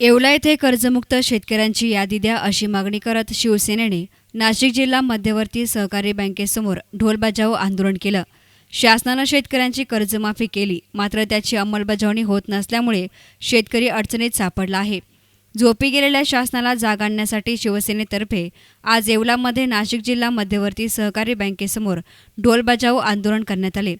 येवला येथे कर्जमुक्त शेतकऱ्यांची यादी द्या अशी मागणी करत शिवसेनेने नाशिक जिल्हा मध्यवर्ती सहकारी बँकेसमोर ढोल बजाव आंदोलन केलं. शासनानं शेतकऱ्यांची कर्जमाफी केली मात्र त्याची अंमलबजावणी होत नसल्यामुळे शेतकरी अडचणीत सापडला आहे. झोपी गेलेल्या शासनाला जाग आणण्यासाठी शिवसेनेतर्फे आज येवलामध्ये नाशिक जिल्हा मध्यवर्ती सहकारी बँकेसमोर ढोल बजाव आंदोलन करण्यात आले.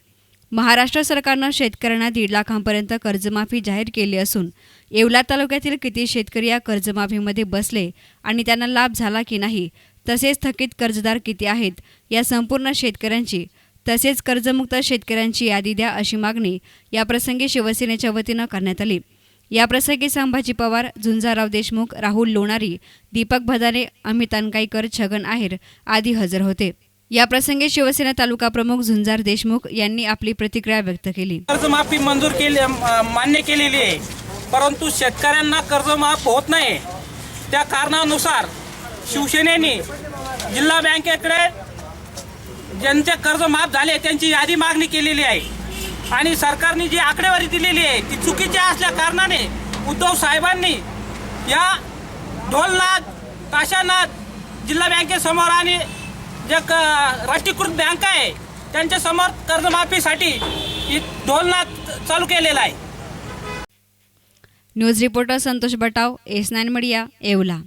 महाराष्ट्र सरकारनं शेतकऱ्यांना दीड लाखांपर्यंत कर्जमाफी जाहीर केली असून येवला तालुक्यातील किती शेतकरी या कर्जमाफीमध्ये बसले आणि त्यांना लाभ झाला की नाही तसेच थकीत कर्जदार किती आहेत या संपूर्ण शेतकऱ्यांची तसेच कर्जमुक्त शेतकऱ्यांची यादी द्या अशी मागणी याप्रसंगी शिवसेनेच्या वतीनं करण्यात आली. याप्रसंगी संभाजी पवार झुंजाराव देशमुख राहुल लोणारी दीपक भदाने अमित अनकाईकर छगन आहेर आदी हजर होते. याप्रसंगी शिवसेना तालुका प्रमुख झुंजार देशमुख यांनी आपली प्रतिक्रिया व्यक्त केली. कर्जमाफी मंजूर केली मान्य केलेली आहे. परंतु शेतकऱ्यांना कर्जमाफ होत नाही. त्या कारणानुसार शिवसेनेने जिल्हा बँकेकडे ज्यांचे कर्ज माफ झाले त्यांची यादी मागणी केलेली आहे. आणि सरकारने जी आकडेवारी दिलेली आहे ती चुकीची असल्या कारणाने उद्धव साहेबांनी या ढोलनाथ ताशानाथ जिल्हा बँकेसमोर आणि ज्या क राष्ट्रीयकृत बँक आहे त्यांच्यासमोर कर्जमाफीसाठी ही चालू केलेला आहे. News reporter Santosh Batav S nine media Yeola.